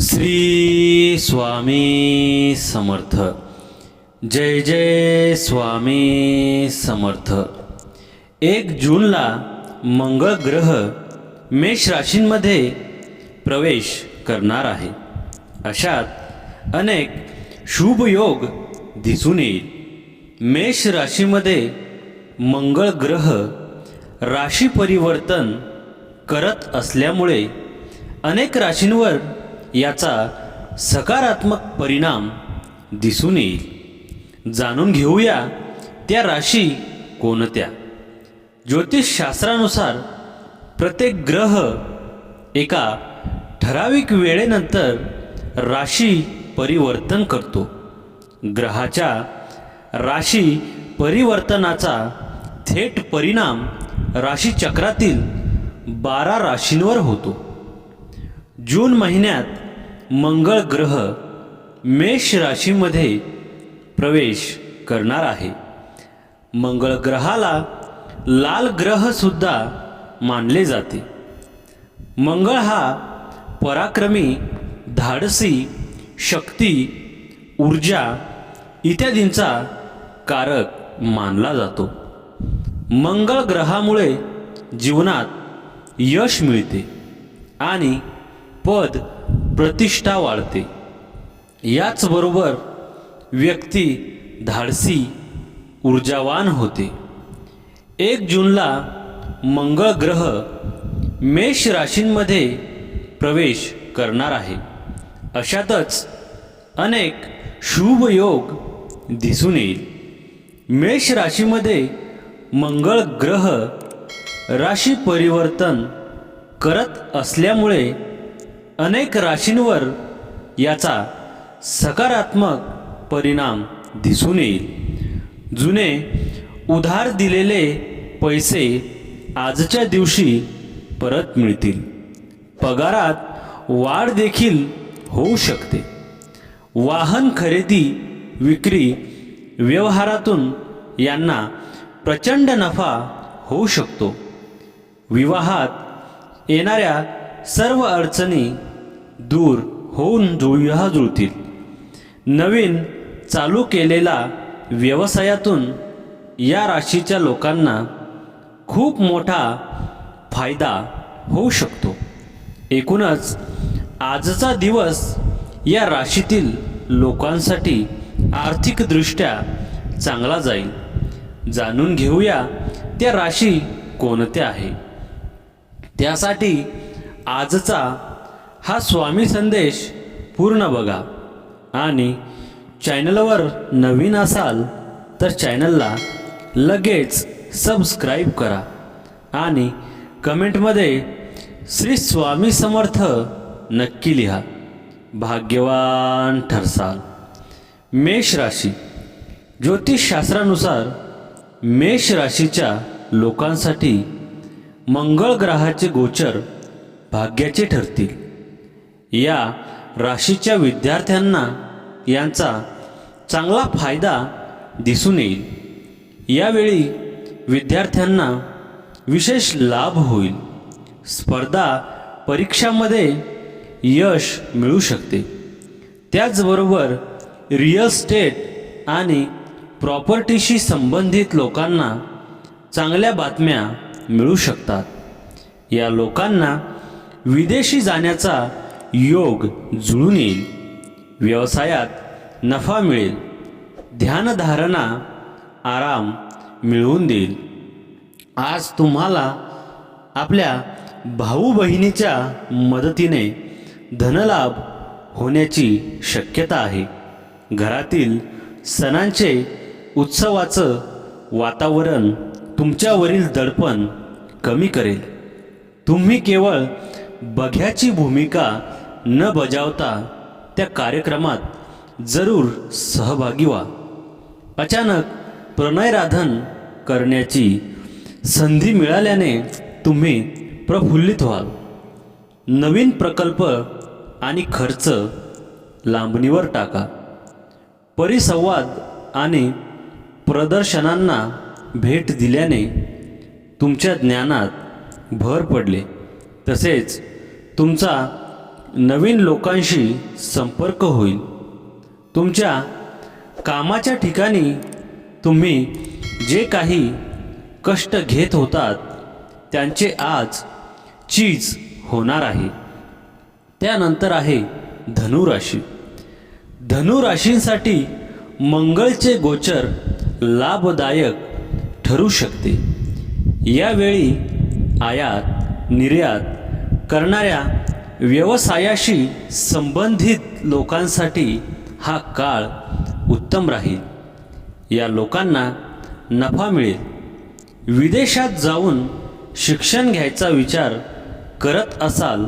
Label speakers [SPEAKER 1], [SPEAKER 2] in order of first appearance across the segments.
[SPEAKER 1] श्री स्वामी समर्थ. जय जय स्वामी समर्थ. एक जूनला मंगळ ग्रह मेष राशींमध्ये प्रवेश करणार आहे. अशात अनेक शुभ योग दिसून येईल. मेष राशीमध्ये मंगळ ग्रह राशी परिवर्तन करत असल्यामुळे अनेक राशींवर याचा सकारात्मक परिणाम दिसून येईल. जाणून घेऊया त्या राशी कोणत्या? ज्योतिषशास्त्रानुसार प्रत्येक ग्रह एका ठराविक वेळेनंतर राशी परिवर्तन करतो. ग्रहाच्या राशी परिवर्तनाचा थेट परिणाम राशीचक्रातील बारा राशींवर होतो. जून महिन्यात मंगळ ग्रह मेष राशीमध्ये प्रवेश करणार आहे. मंगळ ग्रहाला लाल ग्रह सुद्धा मानले जाते. मंगळ हा पराक्रमी धाडसी शक्ती ऊर्जा इत्यादींचा कारक मानला जातो. मंगळ ग्रहामुळे जीवनात यश मिळते आणि पद प्रतिष्ठा वाढते. याचबरोबर व्यक्ती धाडसी ऊर्जावान होते. एक जूनला मंगळ ग्रह मेष राशींमध्ये प्रवेश करणार आहे. अशातच अनेक शुभ योग दिसून येईल. मेष राशीमध्ये मंगळ ग्रह राशी परिवर्तन करत असल्यामुळे अनेक राशींवर याचा सकारात्मक परिणाम दिसून येईल. जुने उधार दिलेले पैसे आजच्या दिवशी परत मिळतील. पगारात वाढ देखील होऊ शकते. वाहन खरेदी विक्री व्यवहारातून यांना प्रचंड नफा होऊ शकतो. विवाहात येणाऱ्या सर्व अडचणी दूर होऊन जुळ्या जुळतील. नवीन चालू केलेला व्यवसायातून या राशीच्या लोकांना खूप मोठा फायदा होऊ शकतो. एकूणच आजचा दिवस या राशीतील लोकांसाठी आर्थिकदृष्ट्या चांगला जाईल. जाणून घेऊया त्या राशी कोणत्या आहे. त्यासाठी आजचा हा स्वामी संदेश पूर्ण बघा. आणि चॅनलवर नवीन असाल तर चॅनलला लगेच सबस्क्राईब करा. आणि कमेंटमध्ये श्री स्वामी समर्थ नक्की लिहा. भाग्यवान ठरसाल. मेष राशी. ज्योतिषशास्त्रानुसार मेष राशीच्या लोकांसाठी मंगळ ग्रहाचे गोचर भाग्याचे ठरतील. या राशीच्या विद्यार्थ्यांना यांचा चांगला फायदा दिसून येईल. यावेळी विद्यार्थ्यांना विशेष लाभ होईल. स्पर्धा परीक्षामध्ये यश मिळू शकते. त्याचबरोबर रिअल स्टेट आणि प्रॉपर्टीशी संबंधित लोकांना चांगल्या बातम्या मिळू शकतात. या लोकांना विदेशी जाण्याचा योग जुळून येईल. व्यवसायात नफा मिळेल. ध्यानधारणा आराम मिळवून देईल. आज तुम्हाला आपल्या भाऊ बहिणीच्या मदतीने धनलाभ होण्याची शक्यता आहे. घरातील सणांचे उत्सवाचं वातावरण तुमच्यावरील दडपण कमी करेल. तुम्ही केवळ बघ्याची भूमिका न बजावता त्या कार्यक्रमात जरूर सहभागी व्हा. अचानक प्रणयराधन करण्याची संधी मिळाल्याने तुम्ही प्रफुल्लित व्हाल. नवीन प्रकल्प आणि खर्च लांबणीवर टाका. परिसंवाद आणि प्रदर्शनांना भेट दिल्याने तुमच्या ज्ञानात भर पडले. तसेच तुमचा नवीन लोकांशी संपर्क होईल. तुमच्या कामाच्या ठिकाणी तुम्ही जे काही कष्ट घेत होतात त्यांचे आज चीज होणार आहे. त्यानंतर आहे धनुराशी. धनुराशींसाठी मंगळचे गोचर लाभदायक ठरू शकते. यावेळी आयात निर्यात करणाऱ्या व्यवसायाशी संबंधित लोकांसाठी हा काळ उत्तम राहील. या लोकांना नफा मिळेल. विदेशात जाऊन शिक्षण घ्यायचा विचार करत असाल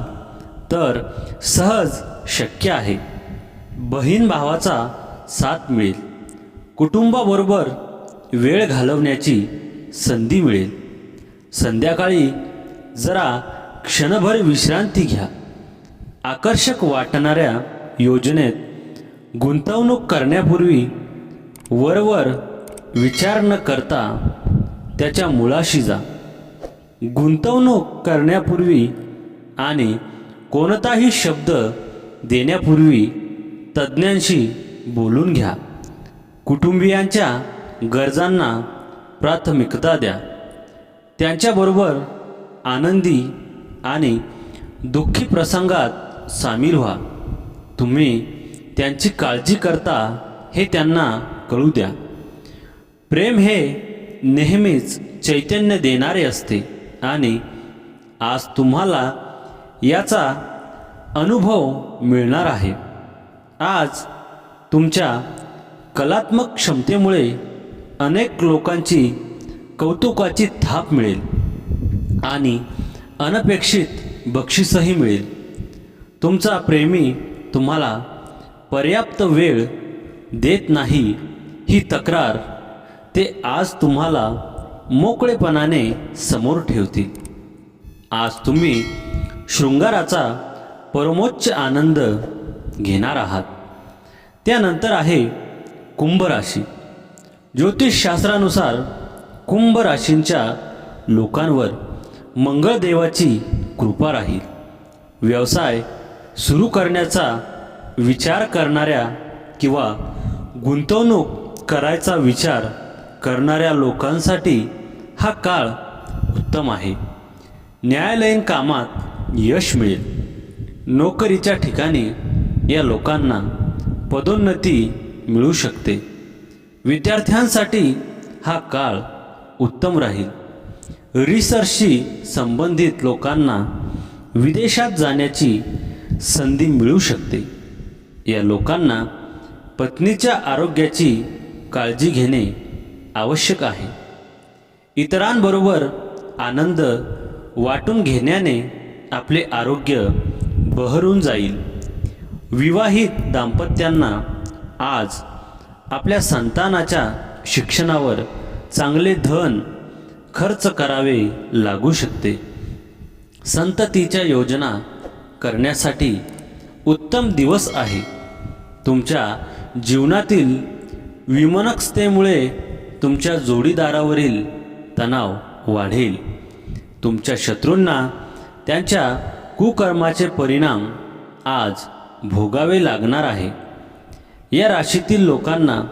[SPEAKER 1] तर सहज शक्य आहे. बहीण भावाचा साथ मिळेल. कुटुंबाबरोबर वेळ घालवण्याची संधी मिळेल. संध्याकाळी जरा क्षणभर विश्रांती घ्या. आकर्षक वाटणाऱ्या योजनेत गुंतवणूक करण्यापूर्वी वरवर विचार न करता त्याच्या मुळाशी जा. गुंतवणूक करण्यापूर्वी आणि कोणताही शब्द देण्यापूर्वी तज्ज्ञांशी बोलून घ्या. कुटुंबियांच्या गरजांना प्राथमिकता द्या. त्यांच्याबरोबर आनंदी आणि दुःखी प्रसंगात सामील व्हा. तुम्ही त्यांची काळजी करता हे त्यांना कळू द्या. प्रेम हे नेहमीच चैतन्य देणारे असते आणि आज तुम्हाला याचा अनुभव मिळणार आहे. आज तुमच्या कलात्मक क्षमतेमुळे अनेक लोकांची कौतुकाची थाप मिळेल आणि अनपेक्षित बक्षीसही मिळेल. तुमचा प्रेमी तुम्हाला पर्याप्त वेळ देत नाही ही तक्रार ते आज तुम्हाला मोकळेपणाने समोर ठेवतील. आज तुम्ही शृंगाराचा परमोच्च आनंद घेणार आहात. त्यानंतर आहे कुंभ राशी ज्योतिषशास्त्रानुसार कुंभ राशींच्या लोकांवर मंगळदेवाची कृपा राहील. व्यवसाय सुरू करण्याचा विचार करणाऱ्या किंवा गुंतवणूक करायचा विचार करणाऱ्या लोकांसाठी हा काळ उत्तम आहे. न्यायालयीन कामात यश मिळेल. नोकरीच्या ठिकाणी या लोकांना पदोन्नती मिळू शकते. विद्यार्थ्यांसाठी हा काळ उत्तम राहील. रिसर्चशी संबंधित लोकांना विदेशात जाण्याची संधी मिळू शकते. या लोकांना पत्नीच्या आरोग्याची काळजी घेणे आवश्यक आहे. इतरांबरोबर आनंद वाटून घेण्याने आपले आरोग्य बहरून जाईल. विवाहित दाम्पत्यांना आज आपल्या संतानाच्या शिक्षणावर चांगले धन खर्च करावे लागू शकते. संततीच्या योजना करण्यासाठी उत्तम दिवस आहे. तुमच्या जीवनातील विमनक्षतेमुळे तुमच्या जोडीदारावरील तणाव वाढेल. तुमच्या शत्रूंना त्यांच्या कुकर्माचे परिणाम आज भोगावे लागणार आहे. या राशीतील लोकांना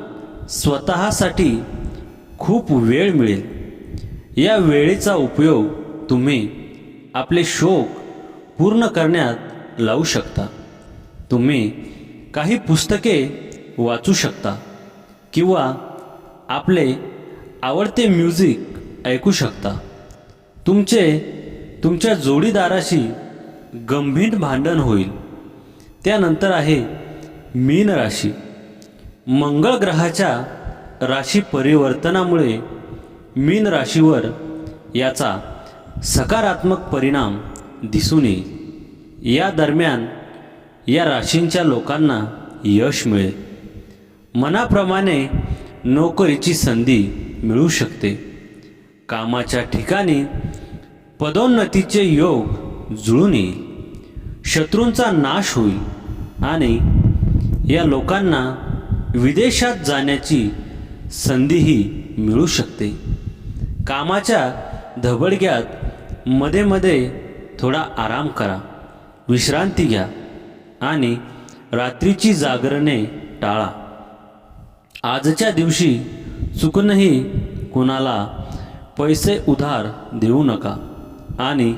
[SPEAKER 1] स्वतःसाठी खूप वेळ मिळेल. या वेळेचा उपयोग तुम्ही आपले शोक पूर्ण करण्यात लावू शकता. तुम्ही काही पुस्तके वाचू शकता किंवा आपले आवडते म्युझिक ऐकू शकता. तुमचे तुमच्या जोडीदाराशी गंभीर भांडण होईल. त्यानंतर आहे मीन राशी. मंगळ ग्रहाच्या राशी परिवर्तनामुळे मीन राशीवर याचा सकारात्मक परिणाम दिसून येईल. या दरम्यान या राशींच्या लोकांना यश मिळेल. मनाप्रमाणे नोकरीची संधी मिळू शकते. कामाच्या ठिकाणी पदोन्नतीचे योग जुळून येईल. शत्रूंचा नाश होईल आणि या लोकांना विदेशात जाण्याची संधीही मिळू शकते. कामाच्या धबडग्यात मध्ये मध्ये थोडा आराम करा. विश्रांती घ्या आणि रात्रीची जागरणे टाळा. आजच्या दिवशी चुकूनही कुणाला पैसे उधार देऊ नका आणि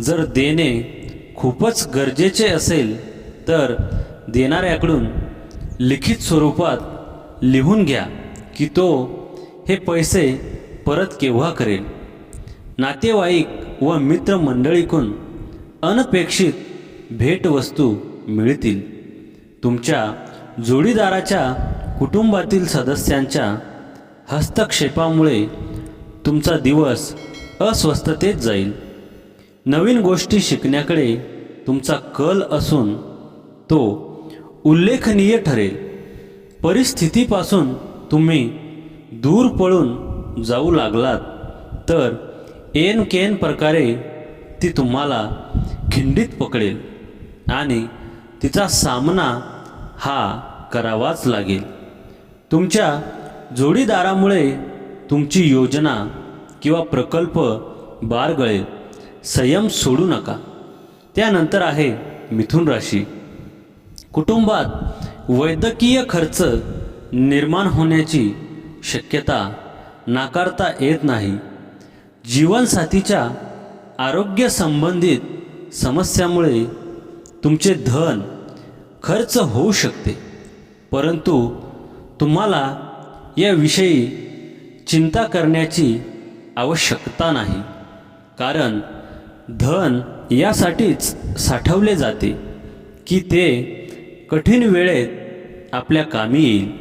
[SPEAKER 1] जर देणे खूपच गरजेचे असेल तर देणाऱ्याकडून लिखित स्वरूपात लिहून घ्या की तो हे पैसे परत केव्हा करेल. नातेवाईक व मित्रमंडळीकडून अनपेक्षित भेटवस्तू मिळतील. तुमच्या जोडीदाराच्या कुटुंबातील सदस्यांच्या हस्तक्षेपामुळे तुमचा दिवस अस्वस्थतेत जाईल. नवीन गोष्टी शिकण्याकडे तुमचा कल असून तो उल्लेखनीय ठरेल. परिस्थितीपासून तुम्ही दूर पळून जाऊ लागलात तर एन केन प्रकारे ती तुम्हाला खिंडीत पकडेल आणि तिचा सामना हा करावाच लागेल तुमच्या जोडीदारामुळे तुमची योजना किंवा प्रकल्प बारगळेल संयम सोडू नका त्यानंतर आहे मिथुन राशी कुटुंबात वैद्यकीय खर्च निर्माण होण्याची शक्यता नाकारता येत नाही जीवनसाथीच्या आरोग्य संबंधित समस्यामुळे तुमचे धन खर्च होऊ शकते. परंतु तुम्हाला याविषयी चिंता करण्याची आवश्यकता नाही. कारण धन यासाठीच साठवले जाते की ते कठीण वेळेत आपल्या कामी येईल.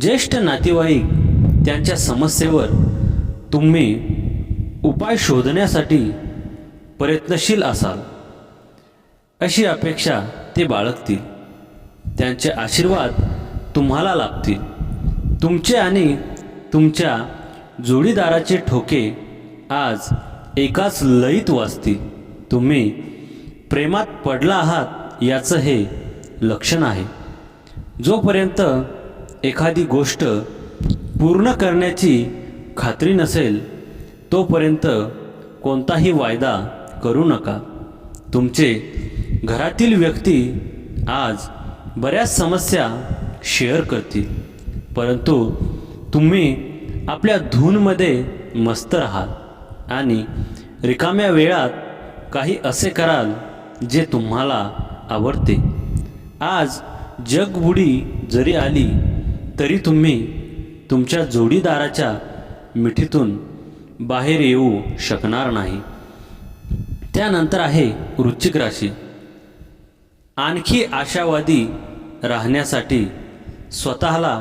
[SPEAKER 1] ज्येष्ठ नातेवाईक त्यांच्या समस्येवर तुम्ही उपाय शोधण्यासाठी प्रयत्नशील असाल. अशी अपेक्षा ते बाळगतील. त्यांचे आशीर्वाद तुम्हाला लाभतील. तुमचे आणि तुमच्या जोडीदाराचे ठोके आज एकाच लयीत वाजतील. तुम्ही प्रेमात पडला आहात याचं हे लक्षण आहे. जोपर्यंत एखादी गोष्ट पूर्ण करण्याची खात्री नसेल तोपर्यंत कोणताही वायदा करू नका. तुमचे घरातील व्यक्ती आज बऱ्याच समस्या शेअर करतील. परंतु तुम्ही आपल्या धूनमध्ये मस्त राहाल आणि रिकाम्या वेळात काही असे कराल जे तुम्हाला आवडते. आज जगबुडी जरी आली तरी तुम्ही तुमच्या जोडीदाराच्या मिठीतून बाहेर येऊ शकणार नाही. त्यानंतर आहे वृश्चिक राशी. आणखी आशावादी राहण्यासाठी स्वतःला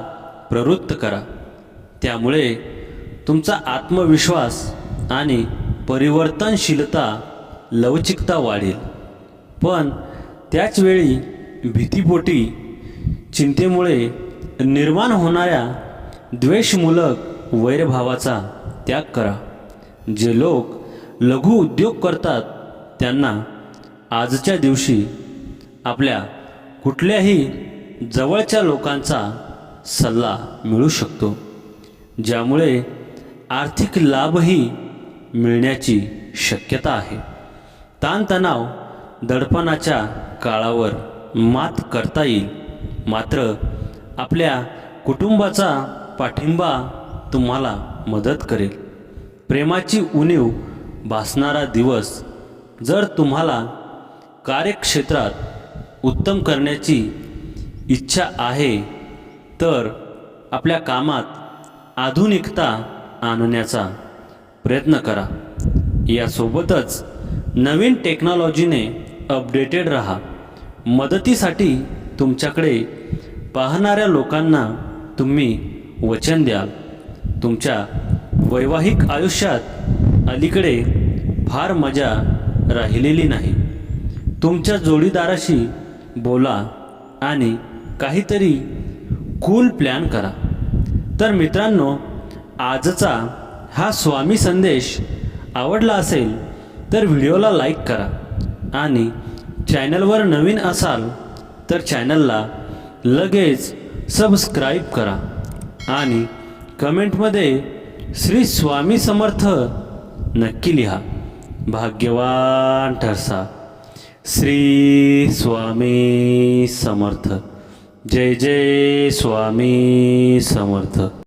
[SPEAKER 1] प्रवृत्त करा. त्यामुळे तुमचा आत्मविश्वास आणि परिवर्तनशीलता लवचिकता वाढेल. पण त्याचवेळी भीतीपोटी चिंतेमुळे निर्माण होणाऱ्या द्वेषमूलक वैरभावाचा त्याग करा. जे लोक लघु उद्योग करतात त्यांना आजच्या दिवशी आपल्या कुठल्याही जवळच्या लोकांचा सल्ला मिळू शकतो ज्यामुळे आर्थिक लाभही मिळण्याची शक्यता आहे. ताणतणाव दडपणाच्या काळावर मात करता येईल. मात्र आपल्या कुटुंबाचा पाठिंबा तुम्हाला मदत करेल. प्रेमाची उणीव भासणारा दिवस जर तुम्हाला कार्यक्षेत्रात उत्तम करण्याची इच्छा आहे तर आपल्या कामात आधुनिकता आणण्याचा प्रयत्न करा. यासोबतच नवीन टेक्नॉलॉजीने अपडेटेड राहा. मदतीसाठी तुमच्याकडे पाहणाऱ्या लोकांना तुम्ही वचन द्याल. तुमच्या वैवाहिक आयुष्यात अलीकडे फार मजा राहिलेली नाही. तुमच्या जोडीदाराशी बोला आणि काहीतरी कूल प्लॅन करा. तर मित्रांनो आजचा हा स्वामी संदेश आवडला असेल तर व्हिडिओला लाईक करा आणि चॅनलवर नवीन असाल तर चॅनलला लगेच सबस्क्राईब करा आणि कमेंटमध्ये श्री स्वामी समर्थ. नक्की लिहा. भाग्यवान ठरसा. श्री स्वामी समर्थ. जय जय स्वामी समर्थ.